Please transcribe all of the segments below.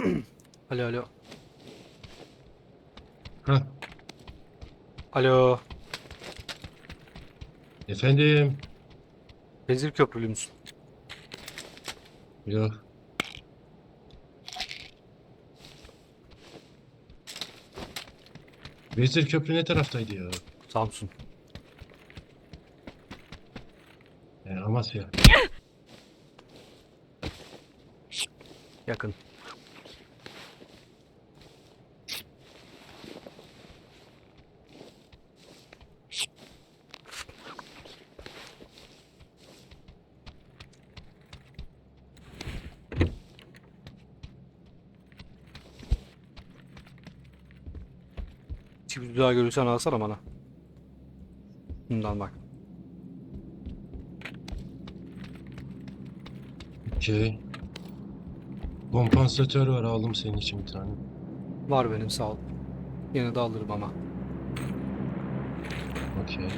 Alo alo. Ha, Alo. efendim. Vezir Köprülü müsün? Yok. Vezir Köprü ne taraftaydı ya? Samsun. E, Amasya. Yakın. Çift daha görürsen alsana bana. Bundan bak. Okey. Kompansatör var aldım senin için bir tane. Var benim sağ ol. Yine de alırım ama. Okey.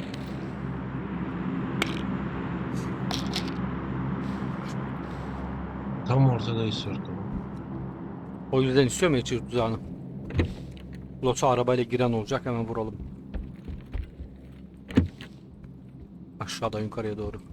Tam ortadayız Sörko. O yüzden istiyorum ya çift tuzağını. Losa arabayla giren olacak hemen vuralım. Aşağıdan yukarıya doğru.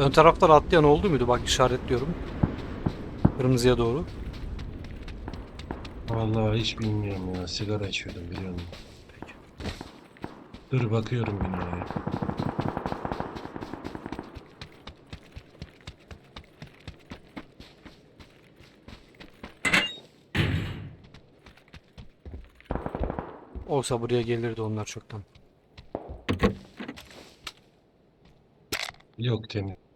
Ön taraftan atlayan oldu muydu? Bak işaretliyorum. Kırmızıya doğru. Vallahi hiç bilmiyorum ya. Sigara içiyordum biliyor musun? Dur bakıyorum binaya. Olsa buraya gelirdi onlar çoktan. Yok temiz.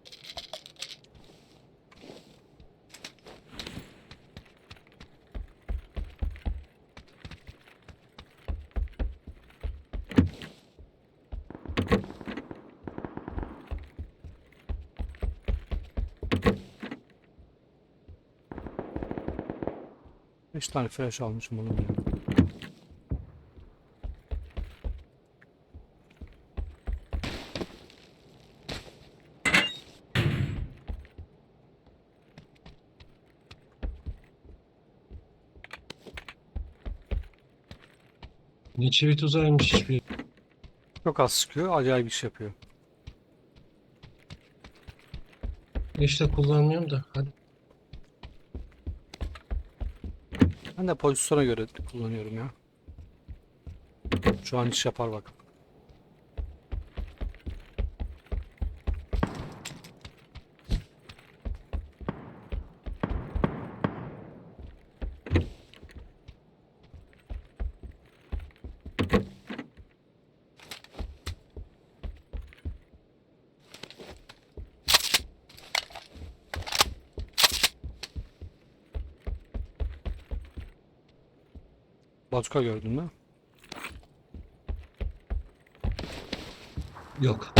Tane flash almışım onu. Ne çivit uzaymış hiçbir. Çok az sıkıyor. Acayip iş yapıyor. İşte kullanmıyorum da. Hadi. Ben de pozisyona göre kullanıyorum ya. Şu an iş yapar bak. Bazuka gördün mü? Yok.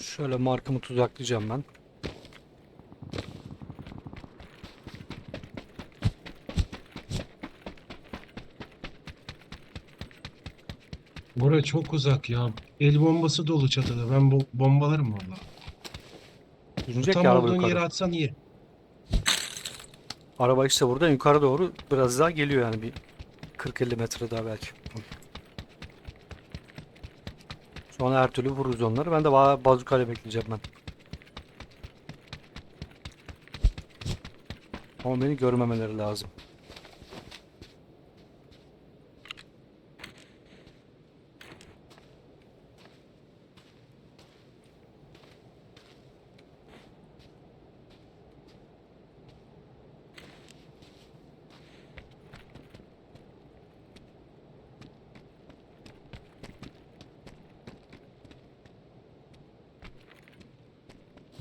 Şöyle markamı tuzaklayacağım ben. Bura çok uzak ya. El bombası dolu çatıda. Ben bu bombalarım valla. Yürünecek Tam ya araba olduğun yukarı. yere atsan iyi. Araba işte burada yukarı doğru biraz daha geliyor yani bir 40-50 metre daha belki. Sonra her türlü vururuz onları. Ben de ba bazukayla bekleyeceğim ben. Ama beni görmemeleri lazım.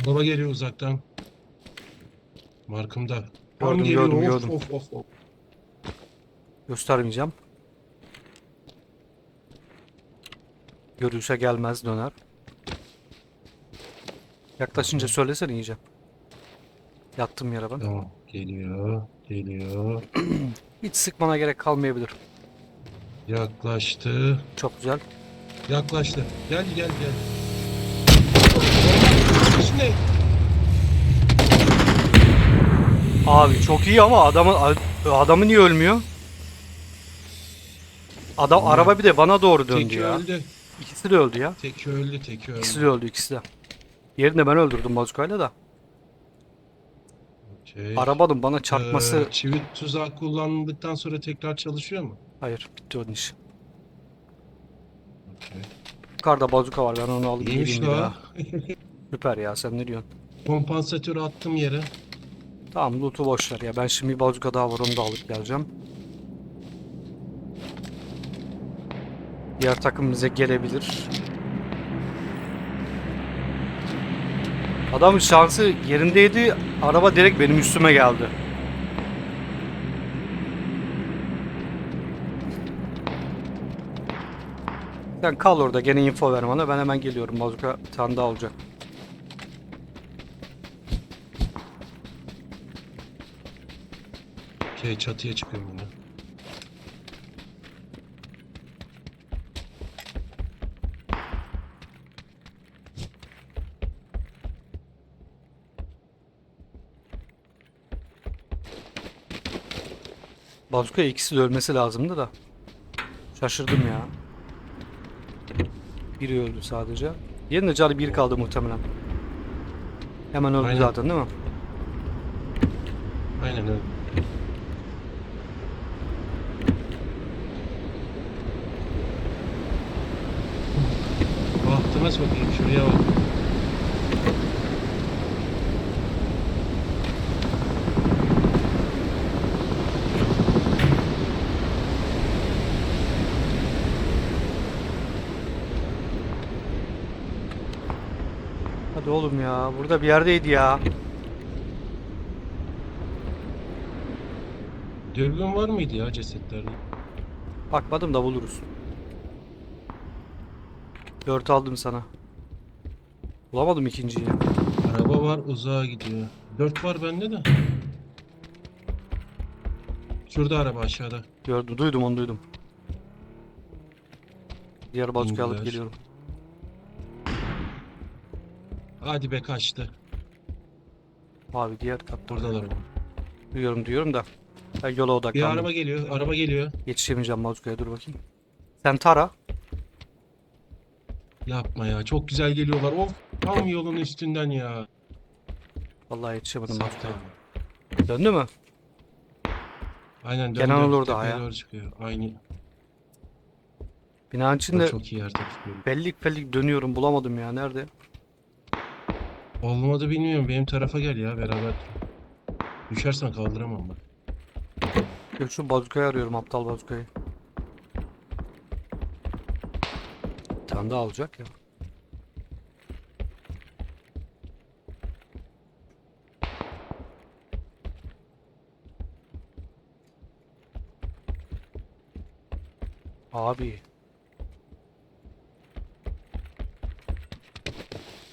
Baba geliyor uzaktan. Markımda. Gördüm, geliyor. gördüm, Of, gördüm. Of, of, of. Göstermeyeceğim. Görüşe gelmez döner. Yaklaşınca söylesene iyice. Yattım yere ben. Tamam. Geliyor. Geliyor. Hiç sıkmana gerek kalmayabilir. Yaklaştı. Çok güzel. Yaklaştı. Gel gel gel. Şimdi Abi çok iyi ama adamın adamı niye ölmüyor? Adam Vallahi araba bir de bana doğru döndü teki ya. öldü. İkisi de öldü ya. Teki öldü. Teki öldü. İkisi de öldü ikisi de. Yerini ben öldürdüm bazukayla da. Okey. Arabanın bana çarpması... Ee, çivit tuzağı kullandıktan sonra tekrar çalışıyor mu? Hayır bitti onun iş. Okey. Yukarıda bazuka var ben onu alıp geleyim bir daha. Süper ya sen ne diyorsun? Kompansatörü attım yere. Tamam loot'u boş ver ya ben şimdi bir bazuka daha var onu da alıp geleceğim. Diğer takım bize gelebilir. Adamın şansı yerindeydi. Araba direkt benim üstüme geldi. Sen kal orada gene info ver bana. Ben hemen geliyorum. Bazuka bir tane daha olacak. Okey çatıya çıkıyorum yine. Bazuka ikisi de ölmesi lazımdı da. Şaşırdım ya. Biri öldü sadece. Yerinde canı bir kaldı muhtemelen. Hemen öldü Aynen. zaten değil mi? Aynen öyle. Bahtıma sokayım şuraya bak. Hadi oğlum ya. Burada bir yerdeydi ya. Dürbün var mıydı ya cesetlerde? Bakmadım da buluruz. Dört aldım sana. Bulamadım ikinciyi. Araba var uzağa gidiyor. Dört var bende de. Şurada araba aşağıda. Gördüm, duydum onu duydum. Diğer bazukayı alıp geliyorum. Hadi be kaçtı. Abi diğer katta. Buradalar ama. Duyuyorum diyorum da. Ben yola Bir odaklandım. araba geliyor. Araba geliyor. Yetişemeyeceğim bazukaya dur bakayım. Sen tara. Yapma ya. Çok güzel geliyorlar. Of. Tam yolun üstünden ya. Vallahi yetişemedim. Döndü mü? Aynen döndü. Kenan olur daha ya. çıkıyor. Aynı. Binanın içinde çok iyi yerde tutuyor. bellik bellik dönüyorum bulamadım ya. Nerede? Olmadı bilmiyorum. Benim tarafa gel ya beraber. Düşersen kaldıramam ben. Yok şu bazukayı arıyorum aptal bazukayı. Tane daha alacak ya. Abi.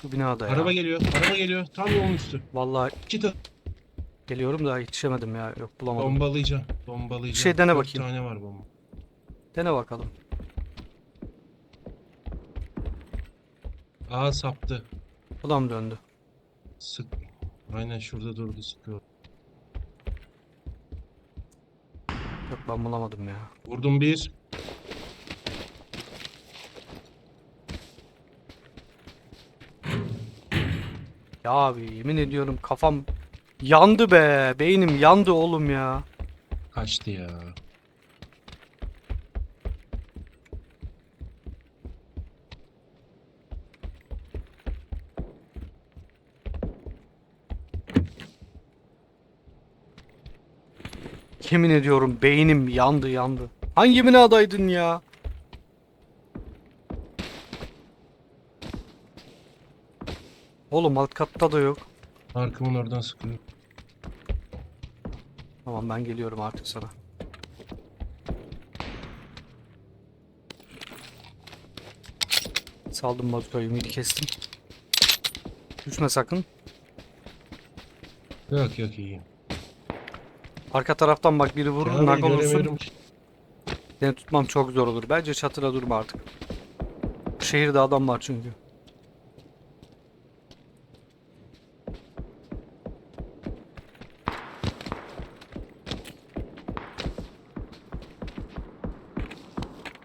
Bu binada ya. Araba geliyor. Araba geliyor. Tam yolun üstü. Vallahi İki ta- geliyorum da yetişemedim ya. Yok bulamadım. bombalayacağım. Bombalayacağım. Bir şey dene Dört bakayım. tane var bomba. Dene bakalım. Aa saptı. Ulan döndü. Sık. Aynen şurada durdu sıkıyor. Yok ben bulamadım ya. Vurdum bir. Ya abi yemin ediyorum kafam yandı be. Beynim yandı oğlum ya. Kaçtı ya. Yemin ediyorum beynim yandı yandı. Hangi binadaydın ya? Oğlum alt katta da yok. Arkamın oradan sıkıyor. Tamam ben geliyorum artık sana. Saldım bazukayı ümidi kestim. Düşme sakın. Yok yok iyiyim. Arka taraftan bak biri vurur nak olursun. Seni tutmam çok zor olur. Bence çatıda durma artık. Şehirde adam var çünkü.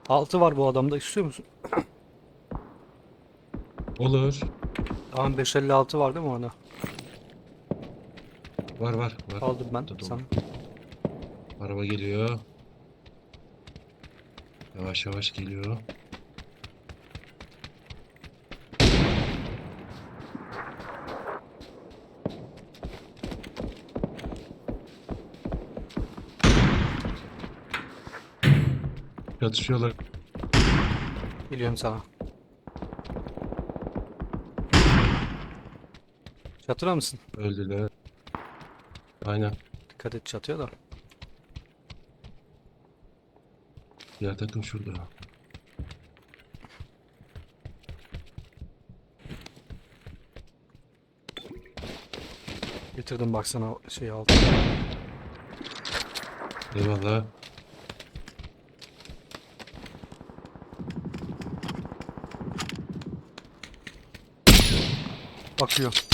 Altı var bu adamda istiyor musun? Olur. Tamam 556 var değil mi orada? Var var var. Aldım ben dolu. sana. Araba geliyor. Yavaş yavaş geliyor. Çatışıyorlar. Geliyorum sana. Çatıra mısın? Öldüler. Aynen. Dikkat et çatıya da. Diğer takım şurada. Getirdim baksana şey altı. Eyvallah. Bakıyor.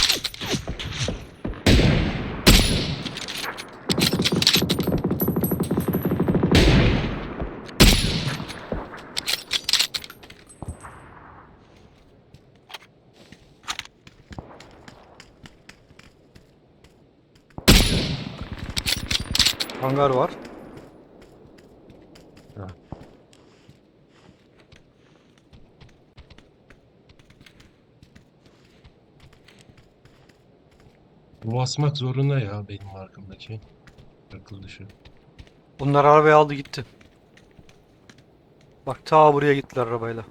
Hangar var. Ha. Bu basmak zorunda ya benim markamdaki. Akıl dışı. Bunlar arabayı aldı gitti. Bak ta buraya gittiler arabayla.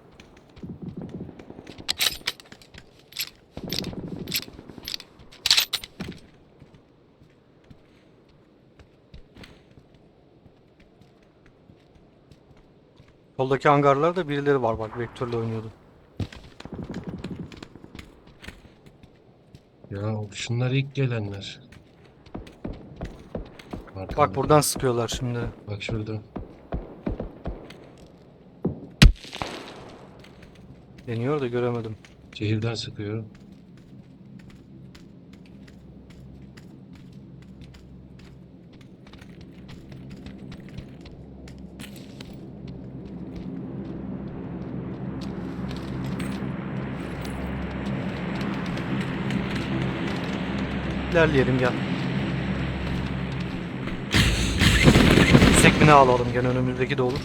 Soldaki hangarlarda birileri var bak vektörle oynuyordu. Ya şunlar ilk gelenler. Arkamda. Bak buradan sıkıyorlar şimdi. Bak şurada. Deniyor da göremedim. Şehirden sıkıyor. İlerleyelim gel. Yüksek bina alalım gene önümüzdeki de olur.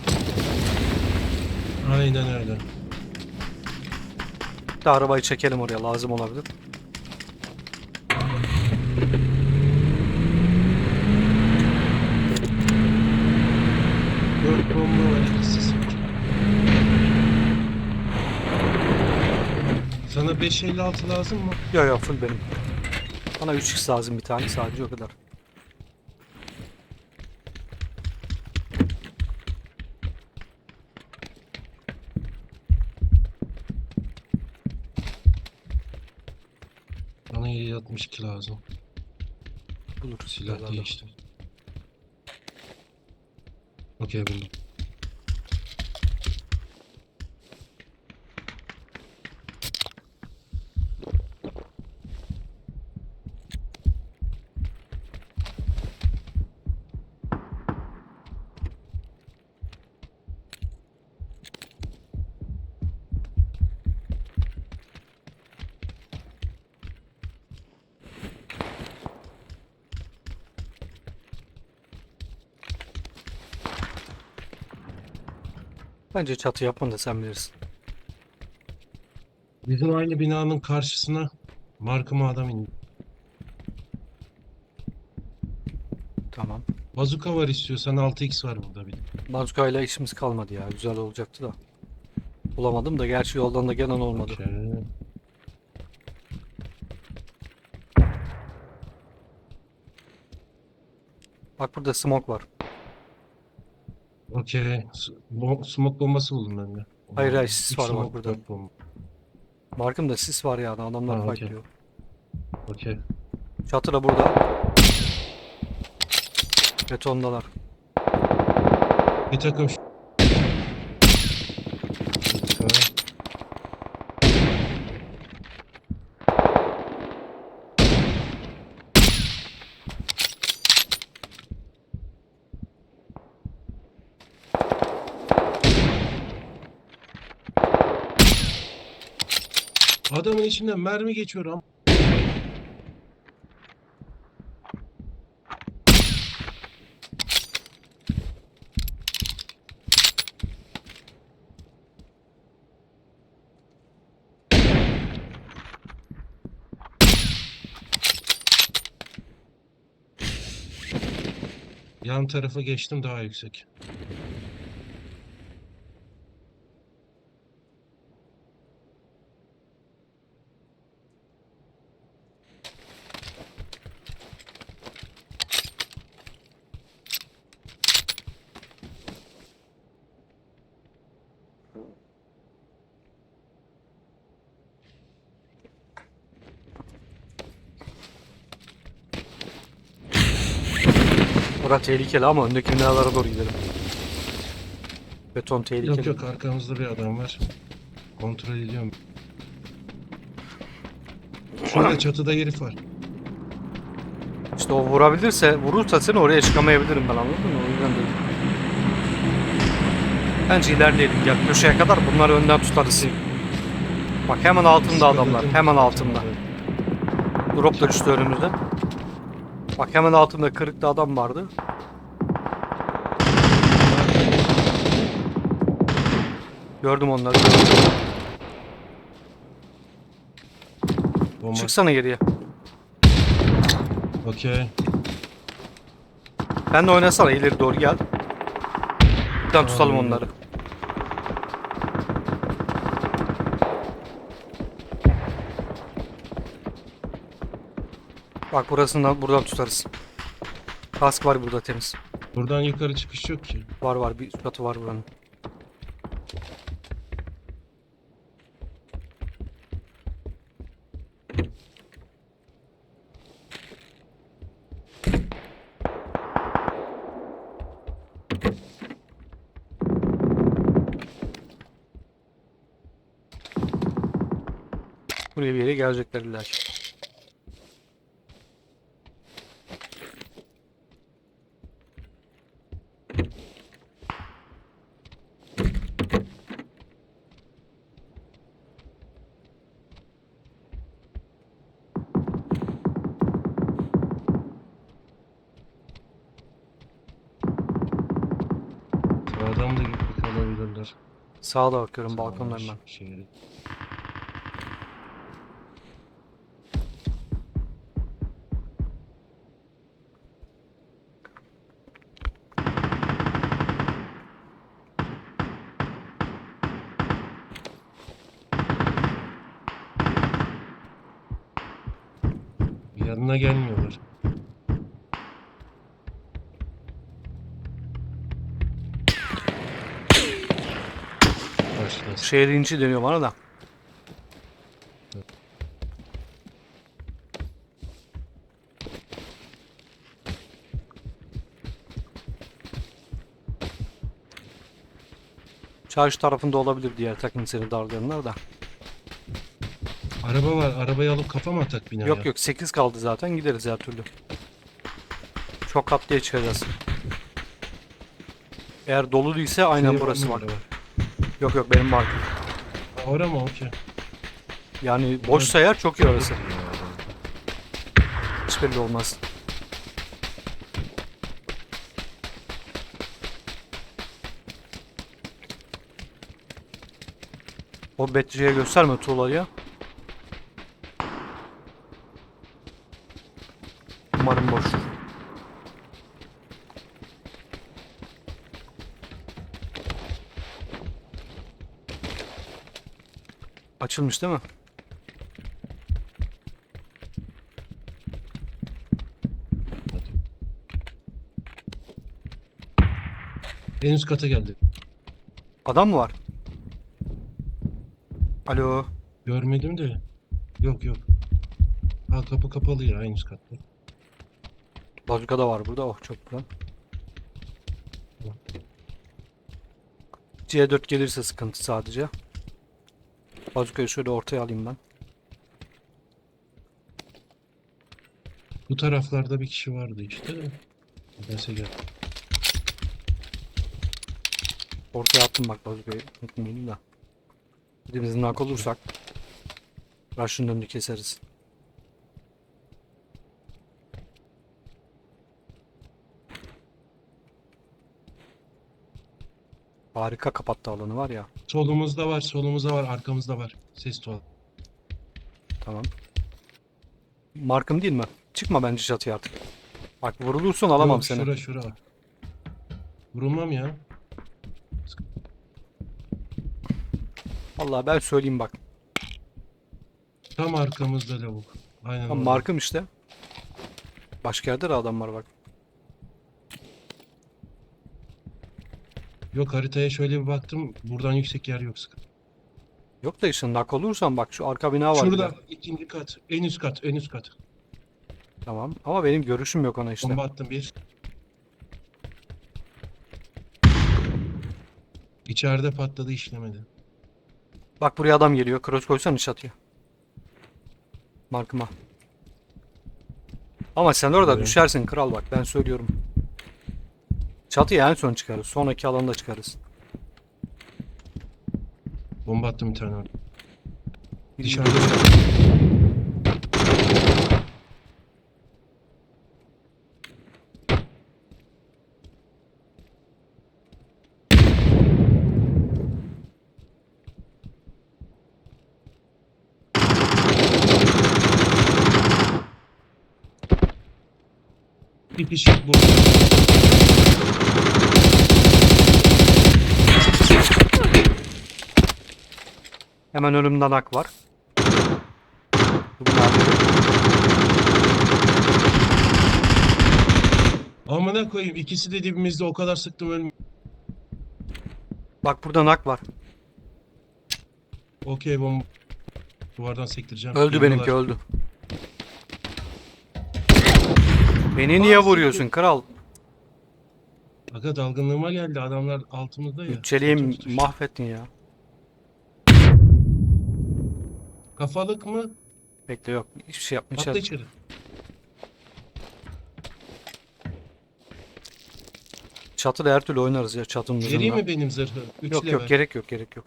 Aynen öyle. Bir de arabayı çekelim oraya lazım olabilir. Dört bomba var ikisi. Sana 556 lazım mı? Yo yo full benim. Bana 3x lazım bir tane sadece o kadar. Bana 762 lazım. Buluruz. Silah değiştir. Okey buldum. Bence çatı yapmanı da sen bilirsin. Bizim aynı binanın karşısına markıma adam indi. Tamam. Bazuka var istiyorsan 6x var burada bir. de. Bazuka ile işimiz kalmadı ya. Güzel olacaktı da. Bulamadım da gerçi yoldan da gelen olmadı. Okey. Bak burada smoke var. Okey. Bom smoke bombası buldum ben de. Hayır, hayır, sis var bak burada. bomba. Markımda sis var ya adamlar Ha, okey. diyor. Okey. Çatı da burada. Betondalar. Bir takım şu- Dakika. Adamın içinden mermi geçiyor ama. Yan tarafa geçtim daha yüksek. Orası tehlikeli ama öndeki binalara doğru gidelim. Beton tehlikeli. Yok yok arkamızda bir adam var. Kontrol ediyorum. Şurada çatıda herif var. İşte o vurabilirse, vurursa seni oraya çıkamayabilirim ben anladın mı? O yüzden dedim. Bence ilerleyelim gel köşeye kadar bunları önden tutarız. Bak hemen altında adamlar, hemen altında. Drop da düştü önümüzde. Bak hemen altında kırıkta adam vardı. Gördüm onları. Bomba. Çıksana geriye. Okey. Ben de oynasana ileri doğru gel. Buradan tutalım onları. Bak burasından buradan tutarız. Kask var burada temiz. Buradan yukarı çıkış yok ki. Var var bir katı var buranın. Buraya bir yere gelecekler illa Sağa da bakıyorum balkonlarından. Şey, Yanına gelmiyorlar. Şehir inci deniyor bana da. Çarşı tarafında olabilir diğer takım seni darlayanlar da. Araba var. Arabayı alıp kafa mı atak binaya? Yok yok 8 kaldı zaten gideriz her türlü. Çok katlıya çıkacağız. Eğer dolu değilse aynen Senin burası mı var. Yok yok benim markım. Ha, Ora mı? Okey. Yani boşsa yer çok iyi orası. Hiç belli olmaz. O Betçi'ye gösterme tuğlayı. Açılmış değil mi? En üst kata geldi. Adam mı var? Alo. Görmedim de. Yok yok. Ha kapı kapalı ya üst katta. Bazuka da var burada. Oh çok güzel. C4 gelirse sıkıntı sadece. Bazukayı şöyle ortaya alayım ben. Bu taraflarda bir kişi vardı işte de. Neyse gel. Ortaya attım bak bazukayı. Unutmayın da. Bir de biz nak olursak. Rush'ın önünü keseriz. Harika kapattı alanı var ya. Solumuzda var, solumuzda var, arkamızda var. Ses tuhaf. Tamam. Markım değil mi? Çıkma bence çatıya artık. Bak vurulursun alamam Yok, seni. Şura şura. Vurulmam ya. Vallahi ben söyleyeyim bak. Tam arkamızda lavuk. Aynen orada. markım işte. Başka yerde de adam var bak. Yok haritaya şöyle bir baktım. Buradan yüksek yer yok. sıkıntı. Yok da nak olursan bak şu arka bina var. bir Şurada de. ikinci kat. En üst kat. En üst kat. Tamam. Ama benim görüşüm yok ona işte. Bomba attım bir. İçeride patladı işlemedi. Bak buraya adam geliyor. Cross koysan iş atıyor. Markıma. Ama sen orada Evet. düşersin kral bak ben söylüyorum. Çatıya en son çıkarız. Sonraki alanda çıkarız. Bomba attım bir tane orada. Bir- Dışarıda. Bir kişi bu. Hemen önümden ak var. Amına koyayım ikisi de dibimizde o kadar sıktım ölmüyor. Bak burada nak var. Okey bomba. Duvardan sektireceğim. Öldü Geliyorlar. benimki öldü. Beni niye vuruyorsun kral? Aga dalgınlığıma geldi adamlar altımızda ya. Bütçeliğim Tutmuş. mahvettin ya. Kafalık mı? Bekle yok. Hiçbir şey yapma Atla içeri. Çatıda her türlü oynarız ya çatının Vereyim ucunda. mi benim zırhı? Üç Yok level. yok gerek yok gerek yok.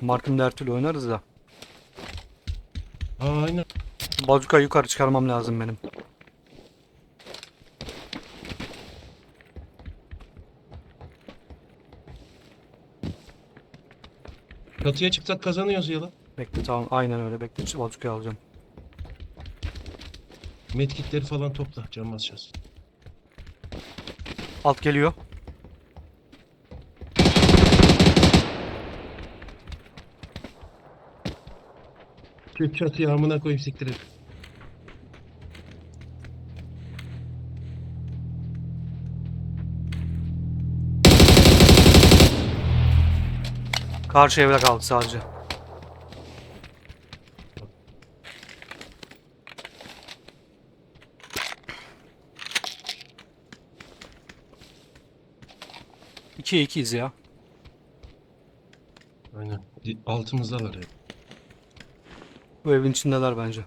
Markımda her türlü oynarız da. Aa, aynen. Bazuka yukarı çıkarmam lazım benim. Çatıya çıksak kazanıyoruz ya lan. Bekle tamam aynen öyle bekle. Bazukayı alacağım. Medkitleri falan topla. Can basacağız. Alt geliyor. Çatıya amına koyayım siktir et. Karşı evre kaldı sadece. İki ikiyiz ya. Aynen. Altımızdalar ya. Bu evin içindeler bence.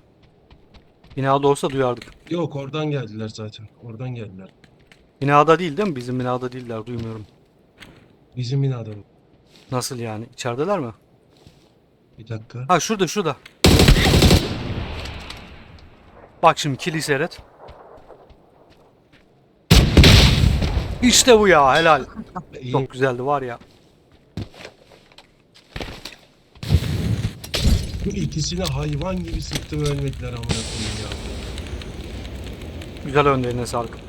Binada olsa duyardık. Yok oradan geldiler zaten. Oradan geldiler. Binada değil değil mi? Bizim binada değiller duymuyorum. Bizim binada bu. Nasıl yani? İçerideler mi? Bir dakika. Ha şurada şurada. Bak şimdi kili seyret. İşte bu ya helal. İyi. Çok güzeldi var ya. Bu ikisini hayvan gibi sıktım ölmediler amına koyayım ya. Güzel önlerine sağlık.